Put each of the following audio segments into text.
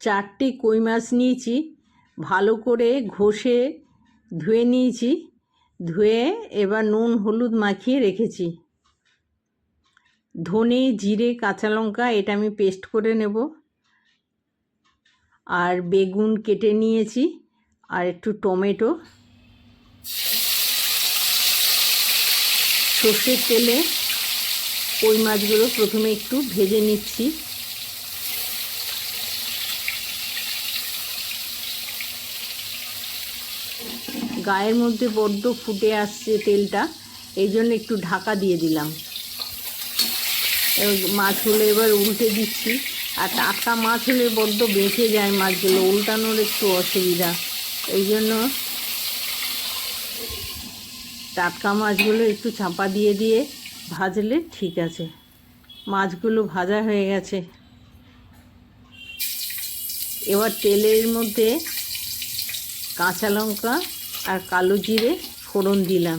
চারটে কই মাছ নিয়েছি, ভালো করে ঘষে ধুয়ে নিয়েছি, ধুয়ে এবার নুন হলুদ মাখিয়ে রেখেছি। ধনে, জিরে, কাঁচা লঙ্কা এটা আমি পেস্ট করে নেব। আর বেগুন কেটে নিয়েছি, আর একটু টমেটো। সর্ষের তেলে কই মাছগুলো প্রথমে একটু ভেজে নিচ্ছি। গায়ের মধ্যে বড্ড ফুটে আসছে তেলটা, এই জন্য একটু ঢাকা দিয়ে দিলাম। মাছগুলো এবার উল্টে দিচ্ছি। আর টাটকা মাছ হলে বড্ড বেঁচে যায় মাছগুলো, উল্টানোর একটু অসুবিধা। এই জন্য টাটকা মাছগুলো একটু চাপা দিয়ে দিয়ে ভাজলে ঠিক আছে। মাছগুলো ভাজা হয়ে গেছে। এবার তেলের মধ্যে কাঁচা লঙ্কা আর কালো জিরে ফোড়ন দিলাম।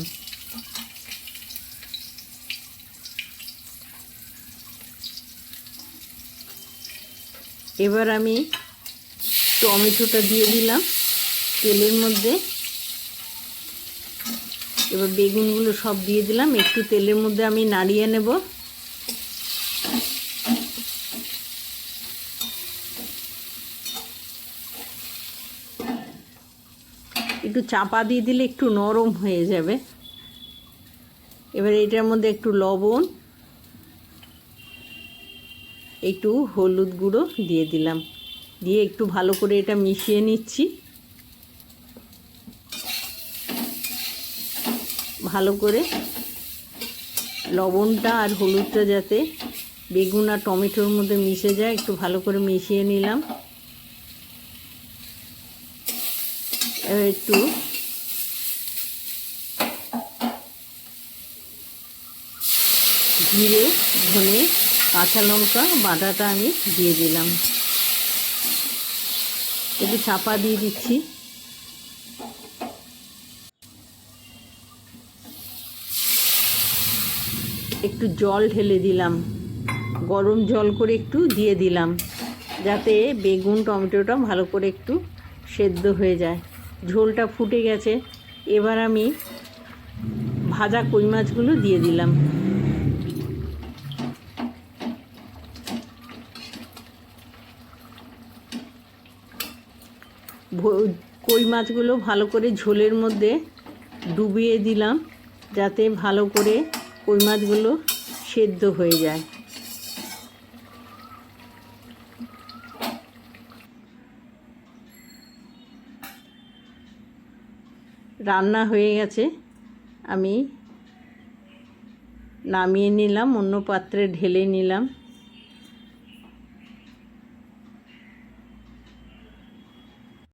এবার আমি টমেটোটা দিয়ে দিলাম তেলের মধ্যে। এবার বেগুনগুলো সব দিয়ে দিলাম। একটু তেলের মধ্যে আমি নাড়িয়ে নেব। একটু চাপা দিয়ে দিলে একটু নরম হয়ে যাবে। এবার এটার মধ্যে একটু লবণ, একটু হলুদ গুঁড়ো দিয়ে দিলাম। দিয়ে একটু ভালো করে এটা মিশিয়ে নিচ্ছি। ভালো করে লবণটা আর হলুদটা যাতে বেগুন আর টমেটোর মধ্যে মিশে যায়, একটু ভালো করে মিশিয়ে নিলাম এবার একটু জিরে, ধনে, কাঁচা লঙ্কা বাটাটা আমি দিয়ে দিলাম। একটু চাপা দিয়ে দিচ্ছি। একটু জল ঢেলে দিলাম। গরম জল করে একটু দিয়ে দিলাম। যাতে বেগুন, টমেটোটা ভালো করে একটু সেদ্ধ হয়ে যায়। ঝোলটা ফুটে গেছে। এবার আমি ভাজা কই মাছগুলো দিয়ে দিলাম। কই মাছগুলো ভালো করে ঝোলের মধ্যে ডুবিয়ে দিলাম, যাতে ভালো করে কই মাছগুলো সেদ্ধ হয়ে যায়। রান্না হয়ে গেছে। আমি নামিয়ে নিলাম অন্য পাত্রে ঢেলে নিলাম।